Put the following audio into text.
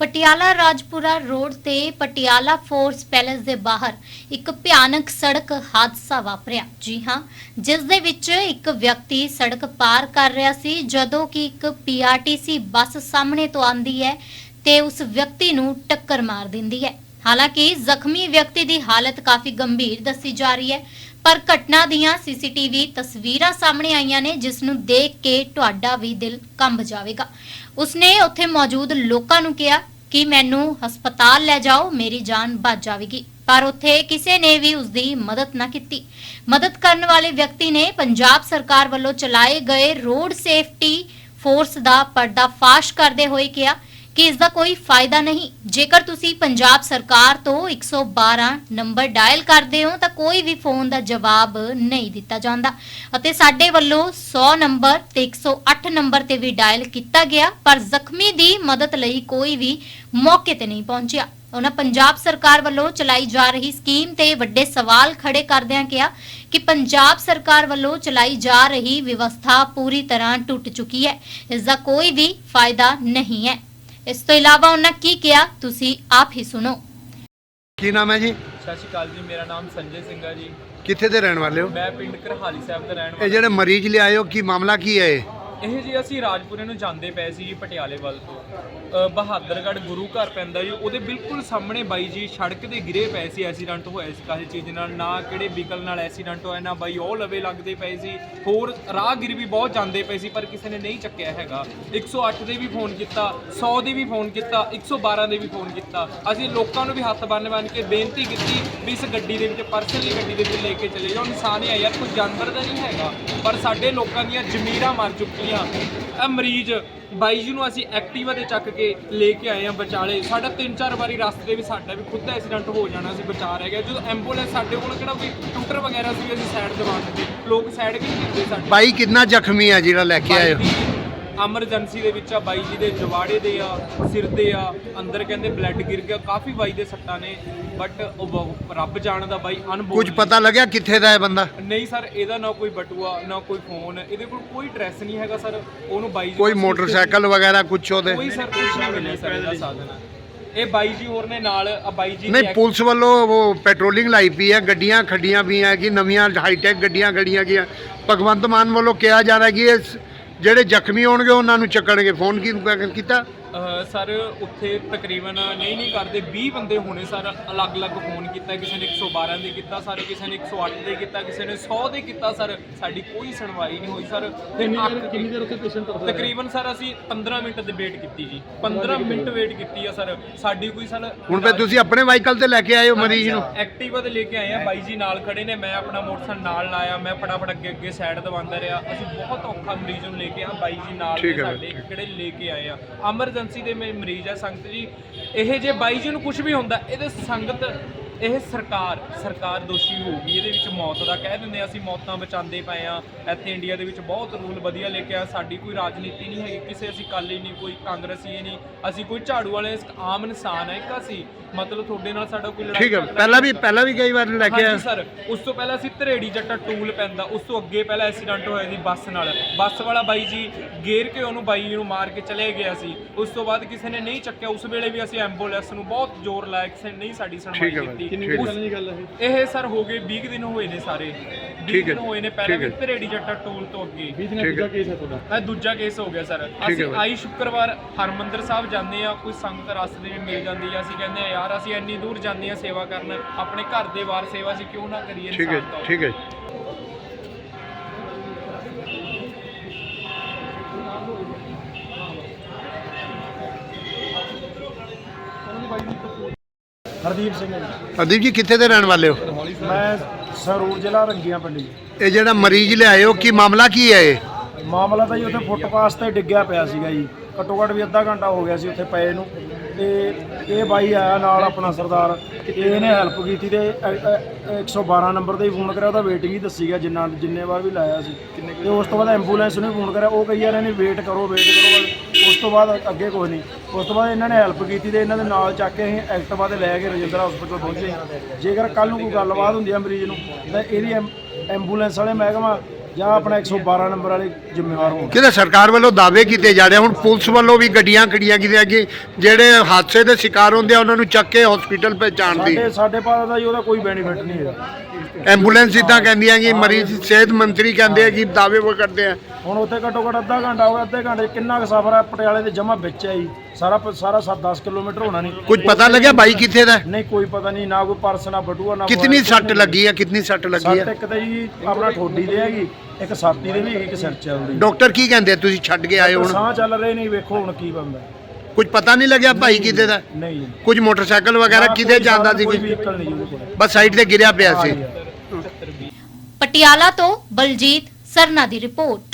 Patiala Rajpura road ਤੇ Patiala force palace ਦੇ ਬਾਹਰ ਇੱਕ ਭਿਆਨਕ ਸੜਕ ਹਾਦਸਾ ਵਾਪਰਿਆ। ਜੀ ਹਾਂ, ਜਿਸ ਦੇ ਵਿੱਚ ਇੱਕ ਵਿਅਕਤੀ ਸੜਕ ਪਾਰ ਕਰ ਰਿਹਾ ਸੀ, ਜਦੋਂ ਕਿ ਇੱਕ ਪੀਆਰਟੀਸੀ ਬੱਸ ਸਾਹਮਣੇ ਤੋਂ ਆਂਦੀ ਹੈ ਤੇ ਉਸ ਵਿਅਕਤੀ ਨੂੰ ਟੱਕਰ ਮਾਰ ਦਿੰਦੀ ਹੈ। ਹਾਲਾਂਕਿ ਜ਼ਖਮੀ ਵਿਅਕਤੀ ਦੀ ਹਾਲਤ ਕਾਫੀ ਗੰਭੀਰ ਦੱਸੀ ਜਾ ਰਹੀ ਹੈ, ਪਰ ਘਟਨਾ ਦੀਆਂ ਸੀਸੀਟੀਵੀ ਤਸਵੀਰਾਂ ਸਾਹਮਣੇ ਆਈਆਂ ਨੇ, ਜਿਸ ਨੂੰ ਦੇਖ ਕੇ ਤੁਹਾਡਾ ਵੀ ਦਿਲ ਕੰਬ ਜਾਵੇਗਾ। ਉਸਨੇ ਉੱਥੇ ਮੌਜੂਦ ਲੋਕਾਂ ਨੂੰ ਕਿਹਾ ਕਿ ਮੈਨੂੰ ਹਸਪਤਾਲ ਲੈ ਜਾਓ, ਮੇਰੀ ਜਾਨ ਬਚ ਜਾਵੇਗੀ। ਪਰ ਉੱਥੇ ਕਿਸੇ ਨੇ ਵੀ ਉਸਦੀ ਮਦਦ ਨਾ ਕੀਤੀ। ਮਦਦ ਕਰਨ ਵਾਲੇ ਵਿਅਕਤੀ ਨੇ ਪੰਜਾਬ ਸਰਕਾਰ ਵੱਲੋਂ ਚਲਾਏ ਗਏ ਰੋਡ ਸੇਫਟੀ ਫੋਰਸ ਦਾ ਪਰਦਾਫਾਸ਼ ਕਰਦੇ ਹੋਏ ਕਿਹਾ ਕਿ ਇਸ ਦਾ ਕੋਈ ਫਾਇਦਾ ਨਹੀਂ। ਜੇਕਰ ਤੁਸੀਂ ਪੰਜਾਬ ਸਰਕਾਰ ਤੋਂ 112 ਨੰਬਰ ਡਾਇਲ ਕਰਦੇ ਹੋ, ਤਾਂ ਕੋਈ ਵੀ ਫੋਨ ਦਾ ਜਵਾਬ ਨਹੀਂ ਦਿੱਤਾ ਜਾਂਦਾ। ਅਤੇ ਸਾਡੇ ਵੱਲੋਂ 100 ਨੰਬਰ ਤੇ 108 ਨੰਬਰ ਤੇ ਵੀ ਡਾਇਲ ਕੀਤਾ ਗਿਆ, ਪਰ ਜ਼ਖਮੀ ਦੀ ਮਦਦ ਲਈ ਕੋਈ ਵੀ ਮੌਕੇ ਤੇ ਨਹੀਂ ਪਹੁੰਚਿਆ। ਉਹਨਾਂ ਪੰਜਾਬ ਸਰਕਾਰ ਵੱਲੋਂ ਚਲਾਈ ਜਾ ਰਹੀ ਸਕੀਮ ਤੇ ਵੱਡੇ ਸਵਾਲ ਖੜੇ ਕਰਦਿਆਂ ਕਿਹਾ ਕਿ ਪੰਜਾਬ ਸਰਕਾਰ ਵੱਲੋਂ ਚਲਾਈ ਜਾ ਰਹੀ ਵਿਵਸਥਾ ਪੂਰੀ ਤਰ੍ਹਾਂ ਟੁੱਟ ਚੁੱਕੀ ਹੈ। ਇਸ ਦਾ ਕੋਈ ਵੀ ਫਾਇਦਾ ਨਹੀਂ ਹੈ। ਇਸ ਤੋਂ ਇਲਾਵਾ ਉਹਨਾਂ ਕੀ ਕਿਹਾ ਤੁਸੀਂ ਆਪ ਹੀ ਸੁਣੋ। ਕੀ ਨਾਮ ਹੈ ਜੀ? ਸਤਿ ਸ਼੍ਰੀ ਅਕਾਲ ਜੀ ਮੇਰਾ ਨਾਮ ਸੰਜੇ ਸਿੰਘ ਹੈ ਜੀ। ਕਿੱਥੇ ਦੇ ਰਹਿਣ ਵਾਲੇ ਹੋ? ਮੈਂ ਪਿੰਡ ਕਰਹਾਲੀ ਸਾਹਿਬ ਦਾ ਰਹਿਣ ਇਹ ਵਾਲਾ। ਜਿਹੜੇ ਮਰੀਜ਼ ਲਿਆਏ ਹੋ ਕੀ ਮਾਮਲਾ ਕੀ ਹੈ ਇਹ? ਇਹ ਜੀ ਅਸੀਂ ਰਾਜਪੁਰੇ ਨੂੰ ਜਾਂਦੇ ਪਏ ਸੀ ਜੀ ਪਟਿਆਲੇ ਵੱਲ ਤੋਂ। ਬਹਾਦਰਗੜ੍ਹ ਗੁਰੂ ਘਰ ਪੈਂਦਾ ਜੀ, ਉਹਦੇ ਬਿਲਕੁਲ ਸਾਹਮਣੇ ਬਾਈ ਜੀ ਸੜਕ ਤੇ ਗਿਰੇ ਪਏ ਸੀ ਐਕਸੀਡੈਂਟ ਹੋਇਆ ਸੀ ਕਾਹੇ ਚੀਜ਼ ਨਾਲ, ਨਾ ਕਿਹੜੇ ਵਹੀਕਲ ਨਾਲ ਐਕਸੀਡੈਂਟ ਹੋਇਆ, ਨਾ ਬਾਈ ਉਹ ਲਵੇ ਲੱਗਦੇ ਪਏ ਸੀ। ਹੋਰ ਰਾਹਗੀਰ ਵੀ ਬਹੁਤ ਜਾਂਦੇ ਪਏ ਸੀ, ਪਰ ਕਿਸੇ ਨੇ ਨਹੀਂ ਚੱਕਿਆ ਹੈਗਾ। 108 ਦੇ ਵੀ ਫੋਨ ਕੀਤਾ 100 ਦੇ ਵੀ ਫੋਨ ਕੀਤਾ 112 ਦੇ ਵੀ ਫੋਨ ਕੀਤਾ। ਅਸੀਂ ਲੋਕਾਂ ਨੂੰ ਵੀ ਹੱਥ ਬੰਨ ਬੰਨ ਕੇ ਬੇਨਤੀ ਕੀਤੀ ਵੀ ਇਸ ਗੱਡੀ ਦੇ ਵਿੱਚ, ਪਰਸਨਲੀ ਗੱਡੀ ਦੇ ਵਿੱਚ ਲੈ ਕੇ ਚਲੇ ਜਾਓ। ਇਨਸਾਨ ਹੀ ਯਾਰ, ਕੋਈ ਜਾਨਵਰ ਤਾਂ ਨਹੀਂ ਹੈਗਾ। ਪਰ ਸਾਡੇ ਲੋਕਾਂ ਦੀਆਂ ਜ਼ਮੀਰਾਂ ਮਰ ਚੁੱਕੀਆਂ ਇਹ ਮਰੀਜ਼ ਬਾਈ ਜੀ ਨੂੰ ਅਸੀਂ ਐਕਟਿਵਾ ਤੇ ਚੱਕ ਕੇ ਲੈ ਕੇ ਆਏ ਆ ਬਚਾਲੇ ਸਾਡਾ ਤਿੰਨ ਚਾਰ ਵਾਰੀ ਰਸਤੇ ਵੀ ਸਾਡਾ ਵੀ ਖੁਦ ਐਕਸੀਡੈਂਟ ਹੋ ਜਾਣਾ ਸੀ ਬਚਾ ਰਹਿ ਗਿਆ। ਜਦੋਂ ਐਂਬੂਲੈਂਸ ਸਾਡੇ ਕੋਲ ਕਿਹੜਾ ਕੋਈ ਟੂਟਰ ਵਗੈਰਾ ਸੀ ਅਸੀਂ ਸਾਈਡ ਦਵਾ ਦਿੰਦੇ ਲੋਕ ਸਾਈਡ ਵੀ ਨਹੀਂ ਸਾਡੇ। ਬਾਈ ਕਿੰਨਾ ਜ਼ਖਮੀ ਹੈ ਜਿਹੜਾ ਲੈ ਕੇ ਆਏ ਹੋ? ਐਮਰਜੈਂਸੀ ਦੇ ਵਿੱਚ ਆ ਬਾਈ ਜੀ ਦੇ ਜਵਾੜੇ ਦੇ ਆ ਸਿਰ ਦੇ ਆ ਅੰਦਰ ਕਹਿੰਦੇ ਬਲੱਡ ਗਿਰ ਗਿਆ ਕਾਫੀ ਬਾਈ ਦੇ ਸੱਟਾਂ ਨੇ ਬਟ ਉਹ ਬ- ਰੱਬ ਜਾਣਦਾ ਬਾਈ ਅਨਬੋਲ ਕੁਝ ਪਤਾ ਲੱਗਿਆ ਕਿੱਥੇ ਦਾ ਹੈ ਬੰਦਾ? ਨਹੀਂ ਸਰ ਇਹਦਾ ਨਾ ਕੋਈ ਬਟੂਆ ਨਾ ਕੋਈ ਫੋਨ ਇਹਦੇ ਕੋਲ ਕੋਈ ਡਰੈਸ ਨਹੀਂ ਹੈਗਾ ਸਰ ਉਹਨੂੰ ਬਾਈ ਜੀ ਕੋਈ ਕੋਲ ਮੋਟਰਸਾਈਕਲ ਵਗੈਰਾ ਕੁਝ ਉਹਦੇ? ਕੋਈ ਸਰ ਕੁਝ ਨਹੀਂ ਮਿਲਿਆ ਸਰ ਇਹਦਾ ਸਾਧਨ। ਇਹ ਬਾਈ ਜੀ ਹੋਰ ਨੇ ਨਾਲ ਆ ਬਾਈ ਜੀ ਨਹੀਂ ਪੁਲਿਸ ਵੱਲੋਂ ਉਹ ਪੈਟਰੋਲਿੰਗ ਲਾਈ ਪਈ ਹੈ ਗੱਡੀਆਂ ਖੱਡੀਆਂ ਵੀ ਹੈ ਕਿ ਨਵੀਆਂ ਹਾਈਟੈਕ ਗੱਡੀਆਂ ਖੜੀਆਂ ਗਈਆਂ। ਭਗਵੰਤ ਮਾਨ ਵੱਲੋਂ ਕਿਹਾ ਜਾ ਰਿਹਾ ਕਿ ਇਹ ਸ- ਜਿਹੜੇ ਜ਼ਖਮੀ ਹੋਣਗੇ ਉਹਨਾਂ ਨੂੰ ਚੱਕਣਗੇ। ਫੋਨ ਕੀ ਕੀਤਾ? ਸਰ ਉੱਥੇ ਤਕਰੀਬਨ ਨਹੀਂ ਨਹੀਂ ਕਰਦੇ 20 ਬੰਦੇ ਹੋਣੇ ਸਰ ਅਲੱਗ-ਅਲੱਗ ਫੋਨ ਕੀਤਾ ਕਿਸੇ ਨੇ 112 ਦੇ ਕੀਤਾ ਸਰ ਕਿਸੇ ਨੇ 108 ਦੇ ਕੀਤਾ ਕਿਸੇ ਨੇ 100 ਦੇ ਕੀਤਾ ਸਰ ਸਾਡੀ ਕੋਈ ਸੁਣਵਾਈ ਨਹੀਂ ਹੋਈ ਸਰ। ਤੇ ਕਿੰਨੀ ਦੇਰ ਉੱਥੇ ਪੇਸ਼ੈਂਟ ਤਕਰੀਬਨ ਸਰ ਅਸੀਂ 15 ਮਿੰਟ ਦੀ ਵੇਟ ਕੀਤੀ ਜੀ। 15 ਮਿੰਟ ਵੇਟ ਕੀਤੀ ਆ ਸਰ। ਸਾਡੀ ਕੋਈ ਸਰ ਹੁਣ ਫਿਰ ਤੁਸੀਂ ਆਪਣੇ ਵਾਹੀਕਲ ਤੇ ਲੈ ਕੇ ਆਏ ਹੋ ਮਰੀਜ਼ ਨੂੰ? ਐਕਟਿਵਾ ਤੇ ਲੈ ਕੇ ਆਏ ਆ। ਬਾਈ ਜੀ ਨਾਲ ਖੜੇ ਨੇ ਮੈਂ ਆਪਣਾ ਮੋਟਰਸਾਈਕਲ ਨਾਲ ਲਾਇਆ ਮੈਂ ਫਟਾਫਟ ਅੱਗੇ ਅੱਗੇ ਸਾਈਡ ਦਵਾਉਂਦਾ ਰਿਹਾ। ਅਸੀਂ ਬਹੁਤ ਔਖਾ ਮਰੀਜ਼ ਨੂੰ ਲੈ ਕੇ ਆ ਬਾਈ ਜੀ ਨਾਲ ਸਾਡੇ ਕਿਹੜੇ ਲੈ ਕੇ ਆਏ ਆ। ਐਮਰਜੈਂਸੀ ਦੇ ਮੇ- ਮਰੀਜ਼ ਹੈ ਸੰਗਤ ਜੀ। ਇਹ ਜੇ ਬਾਈ ਜੀ ਨੂੰ ਕੁਝ ਵੀ ਹੁੰਦਾ, ਇਹਦੇ ਸੰਗਤ ਇਹ ਸਰਕਾਰ ਸਰਕਾਰ ਦੋਸ਼ੀ ਹੋਊਗੀ ਇਹਦੇ ਵਿੱਚ ਮੌਤ ਦਾ ਕਹਿ ਦਿੰਦੇ ਆ, ਅਸੀਂ ਮੌਤਾਂ ਬਚਾਉਂਦੇ ਪਏ ਆ ਇੱਥੇ ਇੰਡੀਆ ਦੇ ਵਿੱਚ ਬਹੁਤ ਰੂਲ ਵਧੀਆ ਲੈ ਕੇ ਆ ਸਾਡੀ ਕੋਈ ਰਾਜਨੀਤੀ ਨਹੀਂ ਹੈਗੀ ਕਿਸੇ ਅਸੀਂ ਕਾਲੀ ਨਹੀਂ ਕੋਈ ਕਾਂਗਰਸੀ ਨਹੀਂ ਅਸੀਂ ਕੋਈ ਝਾੜੂ ਵਾਲੇ ਆਮ ਇਨਸਾਨ ਹੈ ਇੱਕ ਅਸੀਂ ਮਤਲਬ ਤੁਹਾਡੇ ਨਾਲ ਸਾਡਾ ਕੋਈ ਲੜਾਈ ਠੀਕ ਹੈ ਪਹਿਲਾਂ ਵੀ ਪਹਿਲਾਂ ਵੀ ਕਈ ਵਾਰ ਲੈ ਕੇ ਸਰ ਉਸ ਤੋਂ ਪਹਿਲਾਂ ਅਸੀਂ ਧਰੇੜੀ ਜੱਟਾ ਟੂਲ ਪੈਂਦਾ ਉਸ ਤੋਂ ਅੱਗੇ ਪਹਿਲਾਂ ਐਕਸੀਡੈਂਟ ਹੋਇਆ ਸੀ ਬੱਸ ਨਾਲ ਬੱਸ ਵਾਲਾ ਬਾਈ ਜੀ ਗੇਰ ਕੇ ਉਹਨੂੰ ਬਾਈ ਨੂੰ ਮਾਰ ਕੇ ਚਲੇ ਗਿਆ ਸੀ ਉਸ ਤੋਂ ਬਾਅਦ ਕਿਸੇ ਨੇ ਨਹੀਂ ਚੱਕਿਆ ਉਸ ਵੇਲੇ ਵੀ ਅਸੀਂ ਐਂਬੂਲੈਂਸ ਨੂੰ ਬਹੁਤ ਜ਼ੋਰ ਲਾਇਆ ਕਿਸੇ ਨੇ ਨਹੀਂ ਸਾਡੀ ਸੁਣਵਾਈ ਹੈ। ਇਹ? ਸਰ ਹੋ ਗਏ 20 ਕੁ ਦਿਨ ਹੋਏ ਨੇ ਸਾਰੇ। 20 ਠੀਕ ਹੈ, ਦਿਨ ਹੋਏ ਨੇ ਪਹਿਲਾਂ ਠੀਕ ਵੀ ਹੈ। ਧਰੇੜੀ ਜੱਟਾ ਟੂਲ ਤੋਂ ਅੱਗੇ। ਠੀਕ ਹੈ। ਇਹ ਦੂਜਾ ਕੇਸ ਹੋ ਗਿਆ ਸਰ। ਹੈ ਅਸੀਂ ਬਾਈ। ਆਈ ਸ਼ੁੱਕਰਵਾਰ ਹਰਮੰਦਰ ਸਾਹਿਬ ਜਾਂਦੇ ਆ ਕੋਈ ਸੰਗਤ ਰਸਤੇ ਵਿੱਚ ਮਿਲ ਜਾਂਦੀ ਆ। ਅਸੀਂ ਕਹਿੰਦੇ ਆ ਯਾਰ ਅਸੀਂ ਇੰਨੀ ਦੂਰ ਜਾਂਦੇ ਆ ਸੇਵਾ ਕਰਨ। ਆਪਣੇ ਘਰ ਦੇ ਵਾਰ ਸੇਵਾ ਅਸੀਂ ਕਿਉਂ ਨਾ ਕਰੀਏ ਠੀਕ ਹੈ ਇਨਸਾਨ ਤੌਰ ਠੀਕ ਹੈ। ਹਰਦੀਪ ਸਿੰਘ ਹੈ ਜੀ। ਅਦੀਪ ਜੀ ਕਿੱਥੇ ਦੇ ਰਹਿਣ ਵਾਲੇ ਹੋ? ਮੈਂ ਸਰੂਰ ਜ਼ਿਲ੍ਹਾ ਰੰਗੀਆਂ ਪਿੰਡੀ। ਇਹ ਜਿਹੜਾ ਮਰੀਜ਼ ਲਿਆਏ ਹੋ ਕੀ ਮਾਮਲਾ ਕੀ ਹੈ ਇਹ? ਮਾਮਲਾ ਤਾਂ ਜੀ ਉੱਥੇ ਫੁੱਟਪਾਥ ਤੇ ਡਿੱਗਿਆ ਪਿਆ ਸੀਗਾ ਜੀ। ਘੱਟੋ ਘੱਟ ਵੀ ਅੱਧਾ ਘੰਟਾ ਹੋ ਗਿਆ ਸੀ ਉੱਥੇ ਪਏ ਨੂੰ। ਤੇ ਇਹ ਬਾਈ ਆਇਆ ਨਾਲ ਆਪਣਾ ਸਰਦਾਰ। ਇਹਨੇ ਹੈਲਪ ਕੀਤੀ ਤੇ ਅ- ਅ- 112 ਨੰਬਰ ਤੇ ਹੀ ਫੋਨ ਕਰਿਆ ਉਹਦਾ ਵੇਟਿੰਗ ਹੀ ਦੱਸੀ ਗਿਆ ਜਿੰਨਾ ਜਿੰਨੇ ਵਾਰ ਵੀ ਲਾਇਆ ਸੀ। ਤੇ ਉਸ ਤੋਂ ਬਾਅਦ ਐਂਬੂਲੈਂਸ ਨੂੰ ਫੋਨ ਕਰਿਆ ਉਹ ਕਹੀ ਯਾਰ ਇਹਨੇ ਵੇਟ ਕਰੋ ਵੇਟ ਕਰੋ। ਉਸ ਤੋਂ ਬਾਅਦ ਅੱਗੇ ਕੋਈ ਨਹੀਂ। ਉਸ ਤੋਂ ਬਾਅਦ ਇਹਨਾਂ ਨੇ ਹੈਲਪ ਕੀਤੀ ਤੇ ਇਹਨਾਂ ਦੇ ਨਾਲ ਚੱਕ ਕੇ ਅਸੀਂ ਐਕਟਿਵਾ ਤੇ ਲੈ ਕੇ ਰਜਿੰਦਰਾ ਹਸਪੀਟਲ ਪਹੁੰਚੇ। ਜੇਕਰ ਕੱਲ ਨੂੰ ਕੋਈ ਗੱਲਬਾਤ ਹੁੰਦੀ ਹੈ ਮਰੀਜ਼ ਨੂੰ ਤਾਂ ਇਹਦੀ ਐਂਬੂਲੈਂਸ ਵਾਲੇ ਮਹਿਕਮਾ ਜਾਂ ਆਪਣਾ 112 ਨੰਬਰ ਵਾਲੇ ਜ਼ਿੰਮੇਵਾਰ ਹੋਣ ਕਿਤੇ ਸਰਕਾਰ ਵੱਲੋਂ ਦਾਅਵੇ ਕੀਤੇ ਜਾ ਰਹੇ ਹੁਣ ਪੁਲਿਸ ਵੱਲੋਂ ਵੀ ਗੱਡੀਆਂ ਖੜੀਆਂ ਕੀਤੀਆਂ ਕਿ ਜਿਹੜੇ ਹਾਦਸੇ ਦੇ ਸ਼ਿਕਾਰ ਹੁੰਦੇ ਆ ਉਹਨਾਂ ਨੂੰ ਚੱਕ ਕੇ ਹਸਪੀਟਲ ਪਹੁੰਚਾਉਣ ਦੀ। ਸਾਡੇ ਸਾਡੇ ਪਾਸ ਦਾ ਜੀ ਉਹਦਾ ਕੋਈ ਬੈਨੀਫਿਟ ਨਹੀਂ ਹੈਗਾ। ਐਂਬੂਲੈਂਸ ਇਦਾਂ ਕਹਿੰਦੀਆਂ ਕਿ ਮਰੀਜ਼ ਸਿਹਤ ਮੰਤਰੀ ਕਹਿੰਦੇ ਆ ਕਿ ਦਾਅਵੇ ਉਹ ਕਰਦੇ ਆ। ਹੁਣ ਉੱਥੇ ਘੱਟੋ ਘੱਟ ਅੱਧਾ ਘੰਟਾ ਹੋ ਗਿਆ ਅੱਧੇ ਘੰਟੇ 'ਚ ਕਿੰਨਾ ਕੁ ਸਫ਼ਰ ਹੈ? ਪਟਿਆਲੇ ਦੇ ਜਮਾ ਵਿੱਚ ਹੈ ਜੀ। ਸਾਰਾ ਪ- ਸਾਰਾ 7-10 ਕਿਲੋਮੀਟਰ ਹੋਣਾ ਨਹੀਂ। ਕੁਝ ਪਤਾ ਲੱਗਿਆ ਬਾਈ ਕਿੱਥੇ ਦਾ? ਹੈ? ਨਹੀਂ ਕੋਈ ਪਤਾ ਨਹੀਂ ਨਾ ਕੋਈ ਪਰਸ ਨਾ ਬਟੂਆ ਨਾ ਕੁਛ ਲੱਗੀ ਹੈ ਕਿਤਨੀ ਸੱਟ ਲੱਗੀ ਸੱਟ ਹੈ ਇੱਕ ਤਾਂ ਜੀ ਆਪਣਾ ਠੋਡੀ ਦੇ ਹੈਗੀ ਇੱਕ ਛਾਤੀ ਦੇ ਵੀ ਹੈਗੀ ਇੱਕ ਸਿਰ ਚ ਆਉਂਦੀ ਡਾਕਟਰ ਕੀ ਕਹਿੰਦੇ ਆ? ਤੁਸੀਂ ਛੱਡ ਕੇ ਆਏ ਹੁਣ? ਸਾਹ ਚੱਲ ਰਹੇ ਨਹੀਂ ਵੇਖੋ ਹੁਣ ਕੀ ਬੰਦਾ ਕੁਝ ਪਤਾ ਨਹੀਂ ਲੱਗਿਆ ਭਾਈ ਕਿਤੇ ਦਾ? ਨਹੀਂ ਜੀ। ਕੁਝ ਮੋਟਰਸਾਈਕਲ ਵਗੈਰਾ ਨਾ ਕਿਤੇ ਜਾਂਦਾ ਸੀ ਕੋਈ vehicle ਨਹੀਂ ਜੀ ਉਹਦੇ ਕੋਲ। ਬਸ ਸਾਈਡ ਤੇ ਗਿਰਿਆ ਪਿਆ ਸੀ। ਪਟਿਆਲਾ ਤੋਂ ਬਲਜੀਤ ਸਰਨਾ ਦੀ ਰਿਪੋਰਟ।